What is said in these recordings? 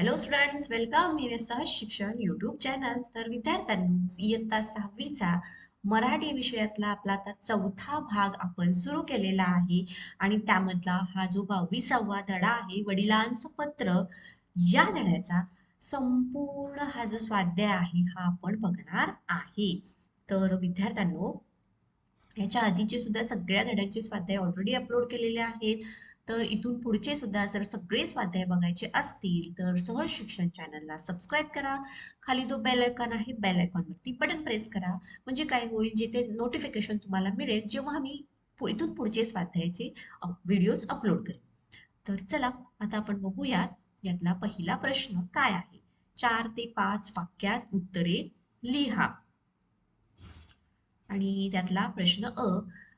Hello students welcome मी सहज शिक्षण YouTube channel तर विद्यार्थ्यांनी इयत्ता सहावीचा मराठी विषयातला आपला आता चौथा भाग आपण सुरू केलेला आहे. आणि त्यामधला हा जो बावीसावा धडा आहे वडिलांचं पत्र या धड्याचा संपूर्ण हा जो स्वाध्याय आहे हा आपण बघणार आहे. तर विद्यार्थ्यांनो याच्या आधीचे सुद्धा सगळ्या धड्यांचे स्वाध्याय ऑलरेडी अपलोड केलेले आहेत. तर इथून पुढचे सुद्धा जर सगळे स्वाध्याय बघायचे असतील तर सहज शिक्षण चॅनलला सबस्क्राईब करा. खाली जो बेल आयकॉन आहे बेल आयकॉनवरती बटन प्रेस करा. म्हणजे काय होईल जिथे नोटिफिकेशन तुम्हाला मिळेल जेव्हा मी इथून पुढचे स्वाध्यायाचे व्हिडिओज अपलोड करेन. तर चला आता आपण बघूयात यातला पहिला प्रश्न काय आहे? चार ते पाच वाक्यात उत्तरे लिहा. आणि त्यातला प्रश्न अ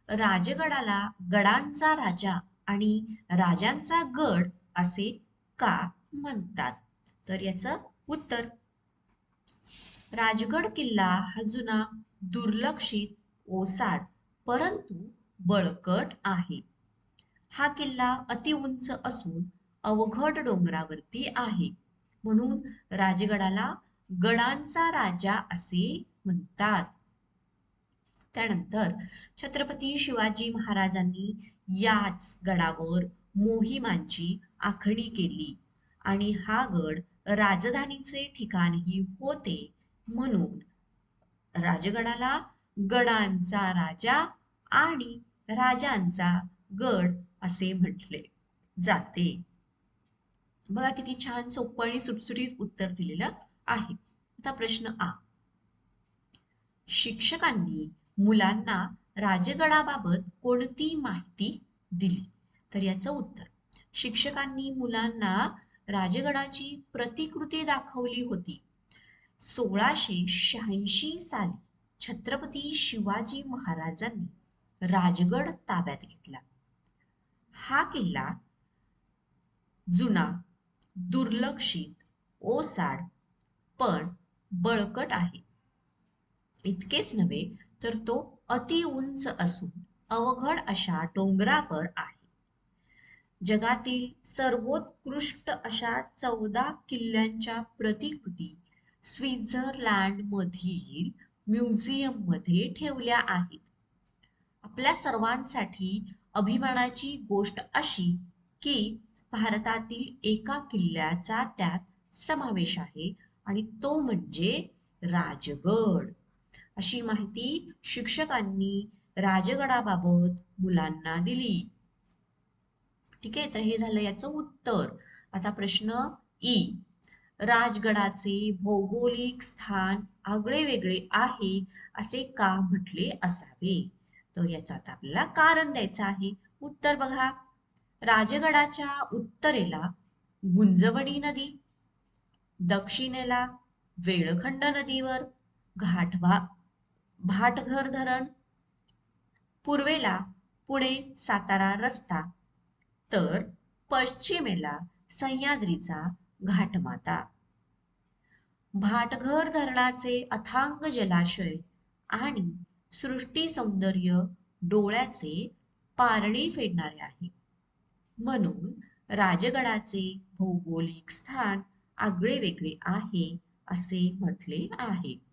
राजगडाला गडांचा राजा आणि राजांचा गड असे का म्हणतात? तर याचं उत्तर. राजगड किल्ला हा जुना दुर्लक्षित ओसाड परंतु बळकट आहे. हा किल्ला अति उंच असून अवघड डोंगरावरती आहे. म्हणून राजगडाला गडांचा राजा असे म्हणतात. त्यानंतर छत्रपती शिवाजी महाराजांनी याच गडावर मोहिमांची आखणी केली. आणि हा गड राजधानीचे ठिकाणही होते म्हणून. राजगडाला गडांचा राजा आणि राजांचा गड असे म्हटले जाते. बघा किती छान सोपं आणि सुटसुटीत उत्तर दिलेलं आहे. आता प्रश्न आ. शिक्षकांनी मुलांना राजगडाबाबत कोणती माहिती दिली? तर याचं उत्तर. शिक्षकांनी मुलांना राजगडाची प्रतिकृती दाखवली होती. सोळाशे शहाऐंशी साली छत्रपती शिवाजी महाराजांनी राजगड ताब्यात घेतला. हा किल्ला जुना दुर्लक्षित ओसाड पण बळकट आहे. इतकेच नव्हे तर तो अति उंच असून अवघड अशा डोंगरावर आहे. जगातील सर्वोत्कृष्ट अशा चौदा किल्ल्यांच्या प्रतिकृती स्वित्झर्लंडमधील मधील म्युझियममध्ये ठेवल्या आहेत. आपल्या सर्वांसाठी अभिमानाची गोष्ट अशी की भारतातील एका किल्ल्याचा त्यात समावेश आहे आणि तो म्हणजे राजगड. अशी माहिती शिक्षकांनी राजगडाबाबत मुलांना दिली. ठीक आहे तर हे झालं याचं उत्तर. आता प्रश्न ई. राजगडाचे भौगोलिक स्थान आगळे वेगळे आहे असे का म्हटले असावे? तर याचं आता आपल्याला कारण द्यायचं आहे. उत्तर बघा. राजगडाच्या उत्तरेला गुंजवणी नदी दक्षिणेला वेळखंड नदीवर घाटवा भाटघर धरण पूर्वेला पुणे सातारा रस्ता तर पश्चिमेला सह्याद्रीचा घाटमाता. भाटघर धरणाचे अथांग जलाशय आणि सृष्टी सौंदर्य डोळ्याचे पारणे फेडणारे आहे. म्हणून राजगडाचे भौगोलिक स्थान आगळे वेगळे आहे असे म्हटले आहे.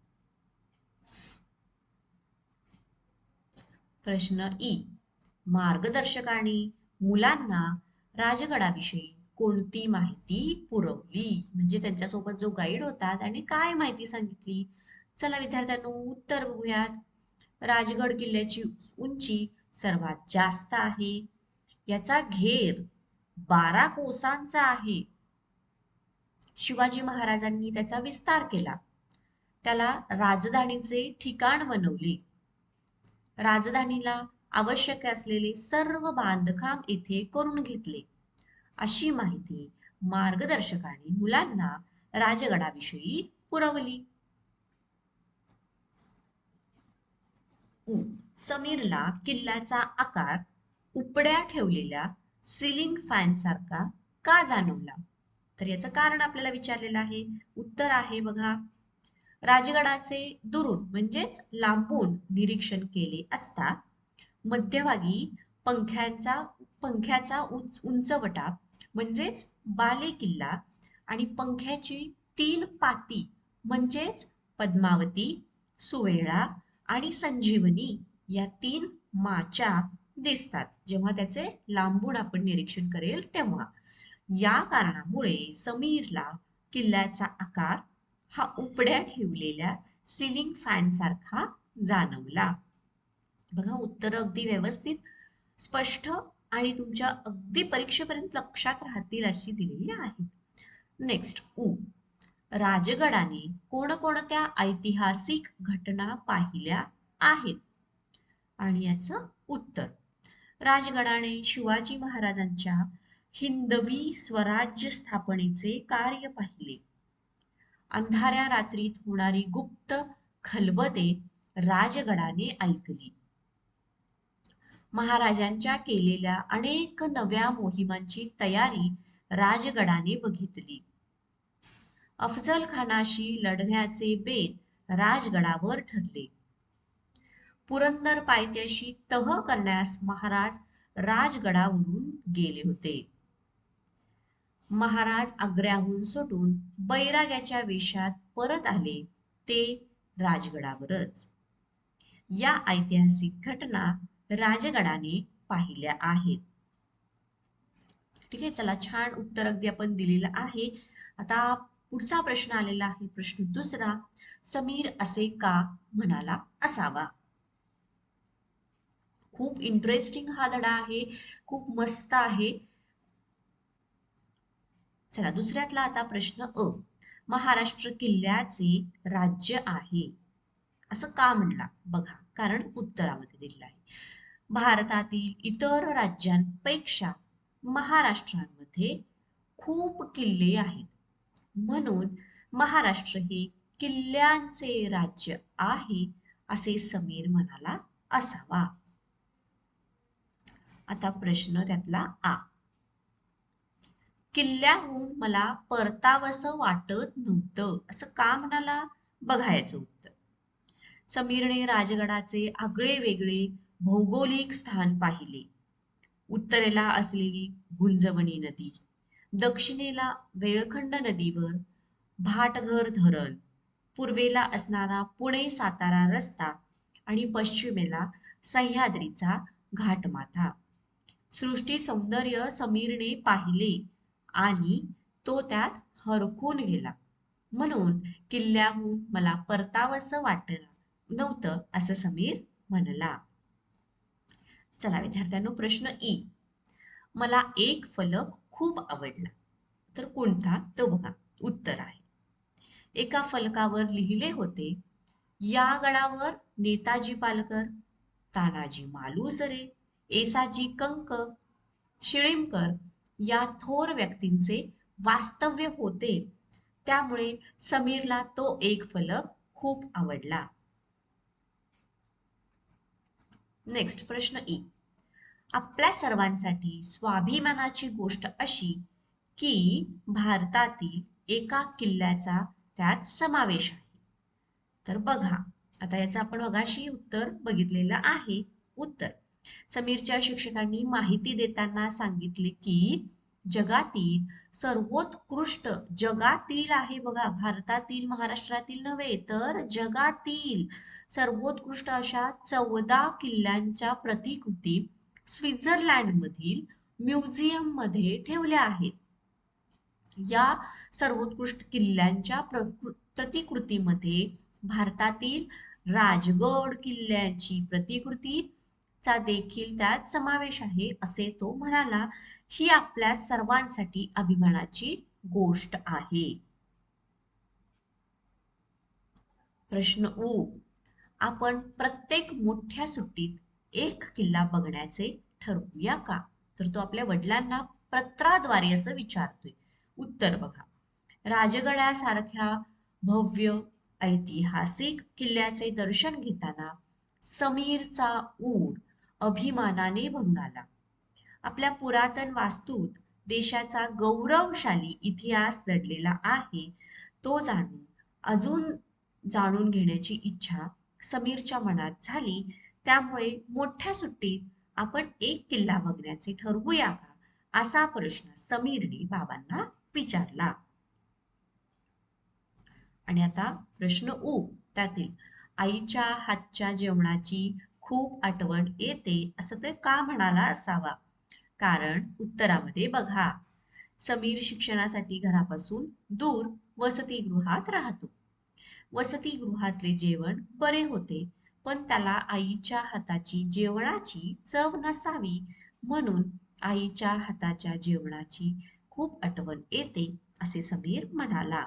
प्रश्न ई. मार्गदर्शकाने मुलांना राजगडाविषयी कोणती माहिती पुरवली? म्हणजे त्यांच्यासोबत जो गाईड होता त्याने काय माहिती सांगितली? चला विद्यार्थ्यांनो उत्तर बघूयात. राजगड किल्ल्याची उंची सर्वात जास्त आहे. याचा घेर बारा कोसांचा आहे. शिवाजी महाराजांनी त्याचा विस्तार केला. त्याला राजधानीचे ठिकाण बनवले. राजधानीला आवश्यक असलेले सर्व बांधकाम येथे करून घेतले. अशी माहिती मार्गदर्शकाने मुलांना राजगडाविषयी पुरवली. समीरला किल्ल्याचा आकार उपड्या ठेवलेल्या सिलिंग फॅन सारखा का जाणवला? तर याचं कारण आपल्याला विचारलेलं आहे. उत्तर आहे बघा. राजगडाचे दुरून म्हणजेच लांबून निरीक्षण केले असता मध्यभागी पंख्यांचा पंख्याचा उंचवटा म्हणजेच बाले किल्ला आणि पंख्याची तीन पाती म्हणजेच पद्मावती सुवेळा आणि संजीवनी या तीन माच्या दिसतात. जेव्हा त्याचे लांबून आपण निरीक्षण करेल तेव्हा. या कारणामुळे समीरला किल्ल्याचा आकार हा उपड्या ठेवलेल्या सिलिंग फॅन सारखा जाणवला. बघा उत्तर अगदी व्यवस्थित स्पष्ट आणि तुमच्या अगदी परीक्षेपर्यंत लक्षात राहतील अशी दिलेली आहे. नेक्स्ट उ राजगडाने कोणकोणत्या ऐतिहासिक घटना पाहिल्या आहेत? आणि याचं उत्तर. राजगडाने शिवाजी महाराजांच्या हिंदवी स्वराज्य स्थापनेचे कार्य पाहिले. अंधाऱ्या रात्रीत होणारी गुप्त खलबते राजगडाने ऐकली. महाराजांच्या केलेल्या अनेक नव्या मोहिमांची तयारी राजगडाने बघितली. अफजल खानाशी लढण्याचे बेत राजगडावर ठरले. पुरंदर पायथ्याशी तह करण्यास महाराज राजगडावरून गेले होते. महाराज आग्र्याहून सुटून बैराग्याच्या वेशात परत आले. ते राजगडावरच. या ऐतिहासिक घटना राजगडाने पाहिल्या आहेत. ठीक आहे चला छान उत्तर अगदी आपण दिलेलं आहे. आता पुढचा प्रश्न आलेला आहे प्रश्न दुसरा. समीर असे का म्हणाला असावा? खूप इंटरेस्टिंग हा धडा आहे खूप मस्त आहे. चला दुसऱ्यातला आता प्रश्न अ. महाराष्ट्र किल्ल्याचे राज्य आहे. असं का म्हणला? बघा कारण उत्तरामध्ये दिलेलं आहे. भारतातील इतर राज्यांपेक्षा महाराष्ट्रामध्ये खूप किल्ले आहेत. म्हणून महाराष्ट्र हे किल्ल्यांचे राज्य आहे असे समीर म्हणाला असावा. आता प्रश्न त्यातला आ. किल्ल्याहून मला परतावंसं वाटत नव्हतं. असं का म्हणाला? बघायचं उत्तर समीरने राजगडाचे आगळे वेगळे भौगोलिक स्थान पाहिले. उत्तरेला असलेली गुंजवणी नदी दक्षिणेला वेळखंड नदीवर भाटघर धरण पूर्वेला असणारा पुणे सातारा रस्ता आणि पश्चिमेला सह्याद्रीचा घाटमाथा. सृष्टी सौंदर्य समीरने पाहिले. आणि तो त्यात हरकून गेला. म्हणून किल्ल्याहून मला परतावंसं वाटलं नव्हतं असं समीर म्हणला. चला विद्यार्थ्यांनो प्रश्न ई. मला एक फलक खूप आवडला. तर कोणता? तो बघा उत्तर आहे. एका फलकावर लिहिले होते या गडावर नेताजी पालकर तानाजी मालुसरे एसाजी कंक शिळीमकर या थोर व्यक्तींचे वास्तव्य होते. त्यामुळे समीरला तो एक फलक खूप आवडला. नेक्स्ट प्रश्न ई आपल्या सर्वांसाठी स्वाभिमानाची गोष्ट अशी की भारतातील एका किल्ल्याचा त्यात समावेश आहे. तर बघा आता याचं आपण बघाशी उत्तर बघितलेलं आहे. उत्तर. समीरच्या शिक्षकांनी माहिती देताना सांगितले की जगातील सर्वोत्कृष्ट जगातील आहे बघा भारतातील महाराष्ट्रातील नव्हे तर जगातील सर्वोत्कृष्ट अशा चौदा किल्ल्यांच्या प्रतिकृती स्वित्झर्लंडमधील म्युझियममध्ये ठेवल्या आहेत. या सर्वोत्कृष्ट किल्ल्यांच्या प्रतिकृतीमध्ये भारतातील राजगड किल्ल्याची प्रतिकृती चा देखील त्यात समावेश आहे असे तो म्हणाला. ही आपल्या सर्वांसाठी अभिमानाची गोष्ट आहे. प्रश्न उ. आपण प्रत्येक मोठ्या सुट्टीत एक किल्ला बघण्याचे ठरवूया का? तर तो आपल्या वडिलांना पत्राद्वारे असं विचारतोय. उत्तर बघा. राजगडासारख्या भव्य ऐतिहासिक किल्ल्याचे दर्शन घेताना समीरचा ऊर अभिमानाने भंगाला. आपल्या पुरातन वास्तूत देशाचा गौरवशाली इतिहास दडलेला आहे तो जाणून अजून जाणून घेण्याची इच्छा समीरच्या मनात झाली. त्यामुळे मोठ्या सुट्टीत आपण एक किल्ला बघण्याचे ठरवूया का असा प्रश्न समीरने बाबांना विचारला. आणि आता प्रश्न उ त्यातील आईच्या हातच्या जेवणाची खूप आठवण येते असं ते का म्हणाला असावा? कारण उत्तरामध्ये बघा समीर शिक्षणासाठी घरापासून दूर वसतिगृहात राहतो. वसतिगृहातले जेवण बरे होते पण त्याला आईच्या हाताची जेवणाची चव नसावी म्हणून आईच्या हाताच्या जेवणाची खूप आठवण येते असे समीर म्हणाला.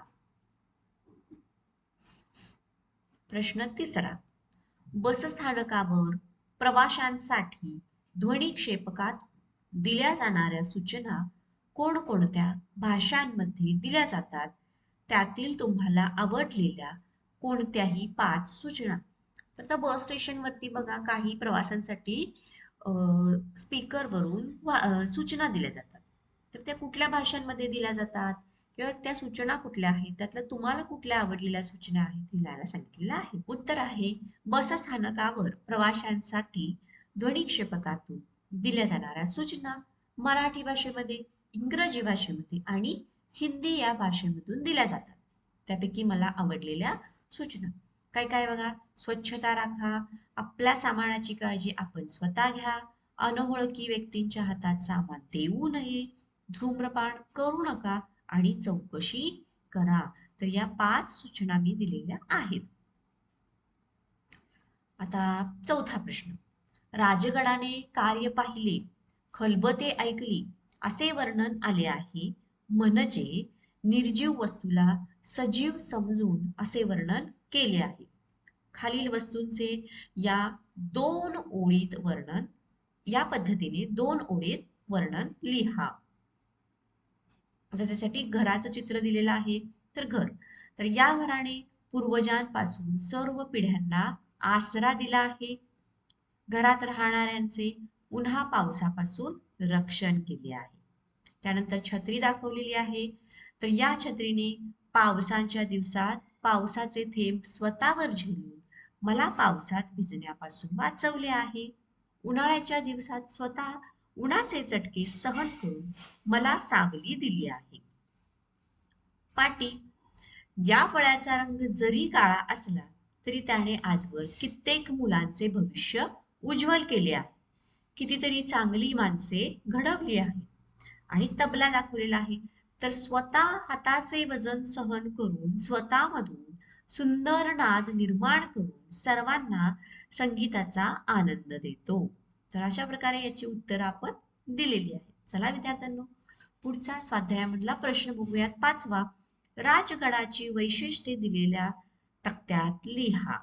प्रश्न तिसरा बसस्थानकावर प्रवाशांसाठी ध्वनिक्षेपकात दिल्या जाणाऱ्या सूचना कोणकोणत्या भाषांमध्ये दिल्या जातात त्यातील तुम्हाला आवडलेल्या कोणत्याही पाच सूचना. तर त्या बस स्टेशनवरती बघा काही प्रवासांसाठी स्पीकरवरून सूचना दिल्या जातात. तर त्या कुठल्या भाषांमध्ये दिल्या जातात? किंवा त्या सूचना कुठल्या आहेत? त्यातल्या तुम्हाला कुठल्या आवडलेल्या सूचना आहेत? लिहायला सांगितलेलं आहे. उत्तर आहे बसस्थानकावर प्रवाशांसाठी ध्वनिक्षेपकातून दिल्या जाणाऱ्या सूचना मराठी भाषेमध्ये इंग्रजी भाषेमध्ये आणि हिंदी या भाषेमधून दिल्या जातात. त्यापैकी मला आवडलेल्या सूचना. काय काय बघा? स्वच्छता राखा आपल्या सामानाची काळजी आपण स्वतः घ्या अनोळखी व्यक्तींच्या हातात सामान देऊ नये धूम्रपान करू नका आणि चौकशी करा. तर या पाच सूचना मी दिलेल्या आहेत. आता चौथा प्रश्न. राजगडाने कार्य पाहिले खलबते ऐकली असे वर्णन आले आहे. म्हणजे निर्जीव वस्तूला सजीव समजून असे वर्णन केले आहे. खालील वस्तूंचे या दोन ओळीत वर्णन या पद्धतीने दोन ओळीत वर्णन लिहा. आता त्यासाठी घराचं चित्र दिलेलं आहे तर घर. तर या घराने पूर्वजांपासून सर्व पिढ्यांना आसरा दिला आहे. घरात राहणाऱ्यांचे उन्हा पावसापासून रक्षण केले आहे. त्यानंतर छत्री दाखवलेली आहे. तर या छत्रीने पावसांच्या दिवसात पावसाचे थेंब स्वतःवर झेलून मला पावसात भिजण्यापासून वाचवले आहे. उन्हाळ्याच्या दिवसात स्वतः उन्हाचे चटके सहन करून मला सावली दिली आहे. पाटी या फळाचा रंग जरी काळा असला तरी त्याने आजवर कित्येक मुलांचे भविष्य उज्ज्वल केले आहे. कितीतरी चांगली माणसे घडवली आहे आणि तबला दाखवलेला आहे. तर स्वतः हाताचे वजन सहन करून स्वतःमधून सुंदर नाद निर्माण करून सर्वांना संगीताचा आनंद देतो. तर अशा प्रकारे याची उत्तर आपण दिलेली आहेत चला विद्यार्थ्यांनो पुढचा स्वाध्यायामधला प्रश्न बघूयात. पाचवा राजगडाची वैशिष्ट्ये दिलेल्या तक्त्यात लिहा.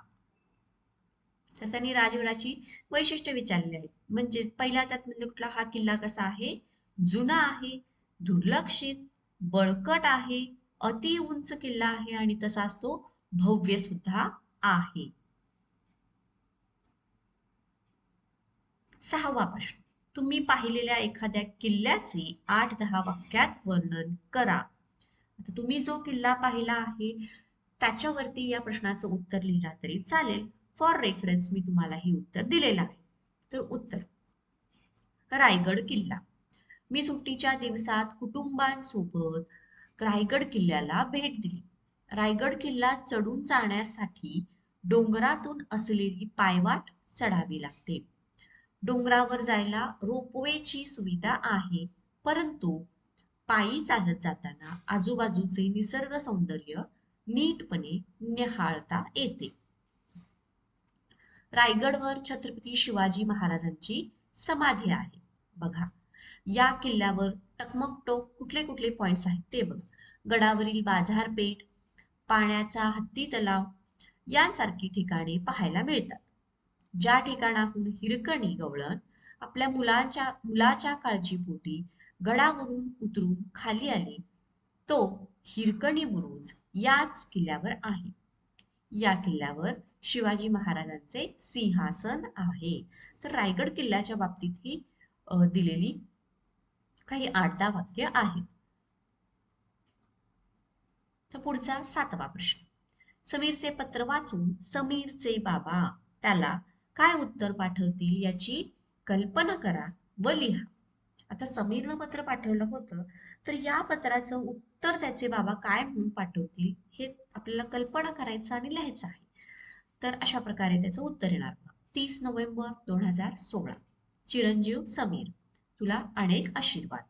तर त्यांनी राजगडाची वैशिष्ट्य विचारलेली आहेत. म्हणजे पहिला त्यात म्हणजे कुठला? हा किल्ला कसा आहे? जुना आहे दुर्लक्षित बळकट आहे अति उंच किल्ला आहे आणि तसाच तो भव्य सुद्धा आहे. सहावा प्रश्न. तुम्ही पाहिलेल्या एखाद्या किल्ल्याचे आठ दहा वाक्यात वर्णन करा. आता तुम्ही जो किल्ला पाहिला आहे त्याच्यावरती या प्रश्नाचं उत्तर लिहिला तरी चालेल. फॉर रेफरन्स मी तुम्हाला हे उत्तर दिलेलं आहे. तर उत्तर. रायगड किल्ला. मी सुट्टीच्या दिवसात कुटुंबांसोबत रायगड किल्ल्याला भेट दिली. रायगड किल्ला चढून जाण्यासाठी डोंगरातून असलेली पायवाट चढावी लागते. डोंगरावर जायला रोपवेची सुविधा आहे. परंतु पायी चालत जाताना आजूबाजूचे निसर्ग सौंदर्य नीटपणे निहाळता येते. रायगडवर छत्रपती शिवाजी महाराजांची समाधी आहे. बघा या किल्ल्यावर टकमक टोक कुठले कुठले पॉइंट्स आहेत ते बघ. गडावरील बाजारपेठ पाण्याचा हत्ती तलाव यांसारखी ठिकाणे पाहायला मिळतात. ज्या ठिकाणाहून हिरकणी गवळण आपल्या मुलांच्या मुलाच्या काळजीपोटी गडावरून उतरून खाली आले तो हिरकणी बुरुज याच किल्ल्यावर आहे. या किल्ल्यावर शिवाजी महाराजांचे सिंहासन आहे. तर रायगड किल्ल्याच्या बाबतीत ही दिलेली काही आठ दहा वाक्य आहेत. तर पुढचा सातवा प्रश्न. समीरचे पत्र वाचून समीरचे बाबा त्याला काय उत्तर पाठवतील याची कल्पना करा व लिहा. आता समीरनं पत्र पाठवलं होतं तर या पत्राचं उत्तर त्याचे बाबा काय म्हणून पाठवतील हे आपल्याला कल्पना करायचं आणि लिहायचं आहे. तर अशा प्रकारे त्याचं उत्तर येणार. तीस नोव्हेंबर दोन हजार सोळा. चिरंजीव समीर तुला अनेक आशीर्वाद.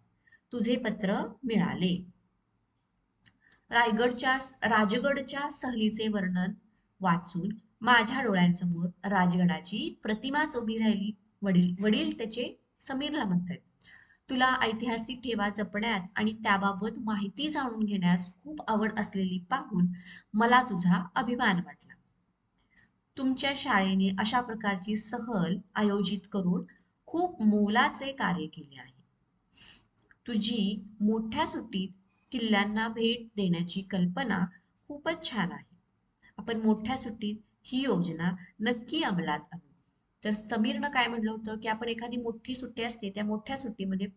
तुझे पत्र मिळाले. रायगडच्या राजगडच्या सहलीचे वर्णन वाचून माझ्या डोळ्यांसमोर राजगडाची प्रतिमाच उभी राहिली. वडील वडील त्याचे समीरला म्हणतात तुला ऐतिहासिक ठेवा जपण्यात आणि त्याबाबत माहिती जाणून घेण्यास खूप आवड असलेली पाहून मला तुझा अभिमान वाटला. तुमच्या शाळेने अशा प्रकारची सहल आयोजित करून खूप मोलाचे कार्य केले आहे. तुझी मोठ्या सुट्टीत किल्ल्यांना भेट देण्याची कल्पना खूपच छान आहे. आपण मोठ्या सुट्टीत ही योजना नक्की अंमलात आणू. तर समीरनं काय म्हटलं होतं की आपण एखादी मोठी सुट्टी असते त्या मोठ्या सुट्टीमध्ये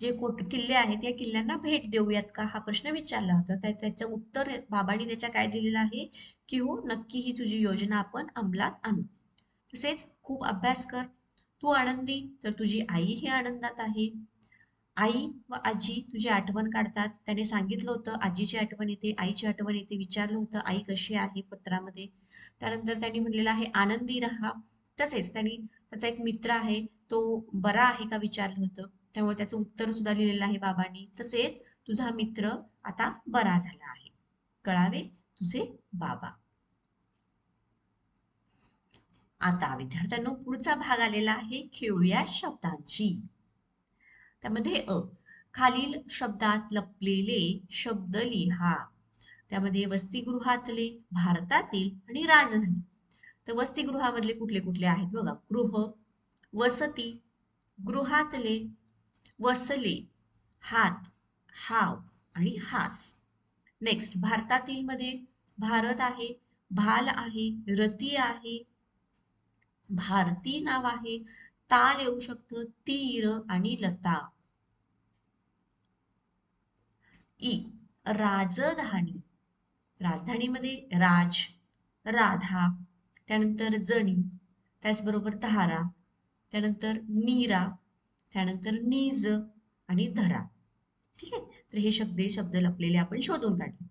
जे कोट किल्ले आहेत या किल्ल्यांना भेट देऊयात का? हा प्रश्न विचारला होता. त्या त्याचं उत्तर बाबांनी त्याच्या काय दिलेलं आहे की हो नक्की ही तुझी योजना आपण अंमलात आणू. तसेच खूप अभ्यास कर. तू आनंदी तर तुझी आई ही आनंदात आहे. आई व आजी तुझी आठवण काढतात. त्याने सांगितलं होतं आजीची आठवण येते आईची आठवण येते. विचारलं होतं आई कशी आहे पत्रामध्ये? त्यानंतर त्यांनी म्हणलेलं आहे आनंदी राहा. तसेच त्यांनी त्याचा एक मित्र आहे तो बरा आहे का विचारलं होतं. त्यामुळे त्याचं उत्तर सुद्धा लिहिलेलं आहे बाबांनी. तसेच तुझा मित्र आता बरा झाला आहे. कळावे तुझे बाबा. आता विद्यार्थ्यांनो पुढचा भाग आलेला आहे खेळूया शब्दांची. त्यामध्ये अ खालील शब्दात लपलेले शब्द लिहा. त्यामध्ये वसतिगृहातले भारतातील आणि राजधानी. तर वसतिगृहामधले कुठले कुठले आहेत बघा? गृह वसती गृहातले वसले हात हाव आणि हास. नेक्स्ट भारतातील मध्ये भारत आहे भाल आहे रती आहे भारती नाव आहे ताल येऊ शकतं तीर आणि लता. ई राजधानी. राजधानीमध्ये राज राधा त्यानंतर जणी त्याचबरोबर धारा त्यानंतर नीरा त्यानंतर नीज आणि धरा. ठीक आहे? तर हे शब्द शब्द लपलेले आपण शोधून काढले.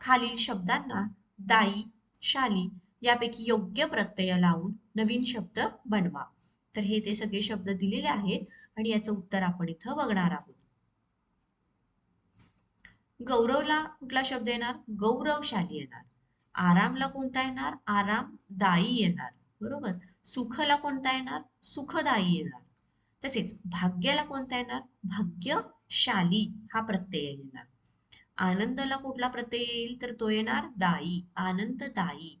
खालील शब्दांना दाई शाली यापैकी योग्य प्रत्यय लावून नवीन शब्द बनवा. तर हे ते सगळे शब्द दिलेले आहेत आणि याचं उत्तर आपण इथं बघणार आहोत. गौरवला कुठला शब्द येणार? गौरवशाली येणार. आरामला कोणता येणार? आरामदायी येणार. बरोबर? सुखला कोणता येणार? सुखदायी येणार. तसेच भाग्याला कोणता येणार? भाग्यशाली हा प्रत्यय येणार. आनंदला कुठला प्रत्यय येईल? तर तो येणार दायी आनंददायी.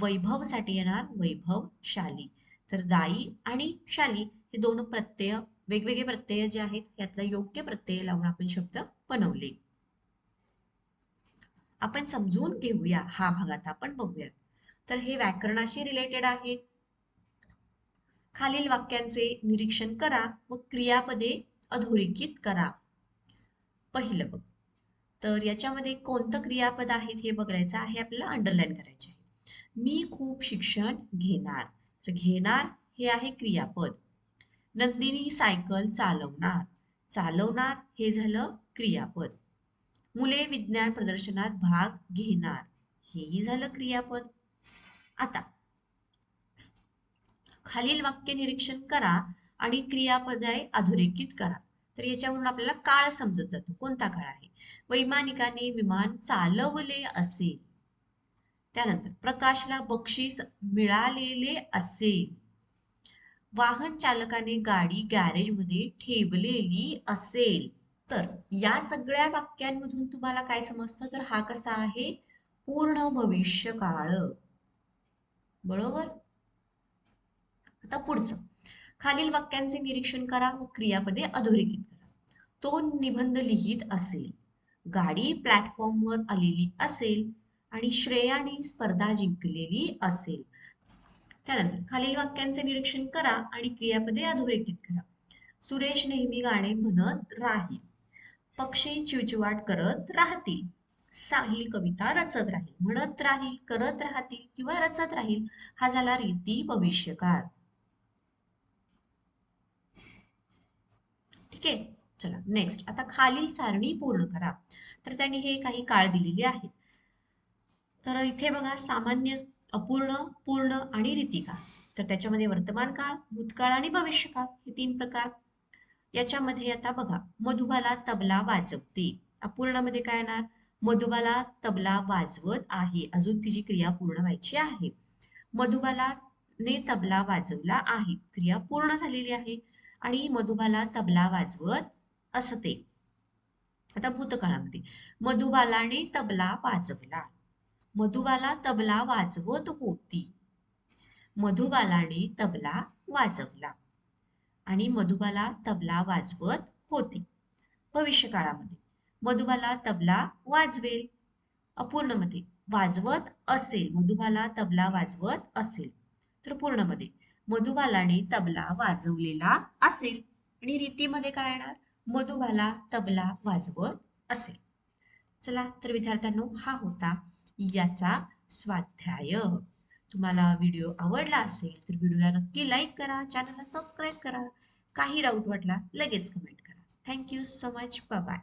वैभवसाठी येणार वैभवशाली. तर दायी आणि शाली हे दोन प्रत्यय वेगवेगळे प्रत्यय जे आहेत यातला योग्य प्रत्यय लावून आपण शब्द बनवले. आपण समजून घेऊया हा भाग आता आपण बघूया तर हे व्याकरणाशी रिलेटेड आहे. खालील वाक्यांचे निरीक्षण करा व क्रियापदे अधोरेखित करा. पहिलं बघ. तर याच्यामध्ये कोणतं क्रियापद आहेत हे बघायचं आहे आपल्याला अंडरलाईन करायचे आहे. मी खूप शिक्षण घेणार. तर घेणार हे आहे क्रियापद. नंदिनी सायकल चालवणार. चालवणार हे झालं क्रियापद. मुले विज्ञान प्रदर्शनात भाग घेणार. हेही झालं क्रियापद. आता खालील वाक्य निरीक्षण करा आणि क्रियापदाय अधोरेखित करा. तर याच्यावरून आपल्याला काळ समजत जातो. कोणता काळ आहे? वैमानिकाने विमान चालवले असेल. त्यानंतर प्रकाशला बक्षीस मिळालेले असेल. वाहन चालकाने गाडी गॅरेजमध्ये ठेवलेली असेल. तर या सगळ्या वाक्यांमधून तुम्हाला काय समजतं? तर हा कसा आहे? पूर्ण भविष्य काळ. बरोबर? आता पुढचं. खालील वाक्यांचे निरीक्षण करा व क्रियापदे अधोरेखित करा. तो निबंध लिहित असेल गाडी प्लॅटफॉर्मवर आलेली असेल आणि श्रेयाने स्पर्धा जिंकलेली असेल. त्यानंतर खालील वाक्यांचे निरीक्षण करा आणि क्रियापदे अधोरेखित करा. सुरेश नेहमी गाणे म्हणत राहील. पक्षी चिवचिवाट करत राहतील. साहिल कविता रचत राहील. म्हणत राहील करत राहतील किंवा रचत राहील हा झाला रीती भविष्यकाळ. ठीक आहे? चला नेक्स्ट आता खालील सारणी पूर्ण करा. तर त्यांनी हे काही काळ दिलेले आहेत. तर इथे बघा सामान्य अपूर्ण पूर्ण आणि रीतिकाळ. तर त्याच्यामध्ये वर्तमान काळ भूतकाळ आणि भविष्यकाळ हे तीन प्रकार. याच्यामध्ये आता बघा मधुबाला तबला वाजवते. अपूर्णामध्ये काय येणार? मधुबाला तबला वाजवत आहे. अजून तिची क्रिया पूर्ण व्हायची आहे. मधुबाला ने तबला वाजवला आहे. क्रिया पूर्ण झालेली आहे. आणि मधुबाला तबला वाजवत असते आता भूतकाळामध्ये. मधुबालाने तबला वाजवला. मधुबाला तबला वाजवत होती. मधुबालाने तबला वाजवला. आणि मधुबाला तबला वाजवत होती. भविष्यकाळामध्ये मधुबाला तबला वाजवेल. अपूर्णमध्ये वाजवत असेल. मधुबाला तबला वाजवत असेल. तर पूर्णमध्ये मधुबालाने तबला वाजवलेला असेल. आणि रीतीमध्ये काय येणार? मधुबाला तबला वाजवत असेल. चला तर विद्यार्थ्यांनो हा होता याचा स्वाध्याय. तुम्हाला व्हिडिओ आवडला असेल तर व्हिडिओला नक्की लाईक करा चॅनलला सबस्क्राईब करा. काही डाऊट वाटला लगेच कमेंट करा. Thank you so much bye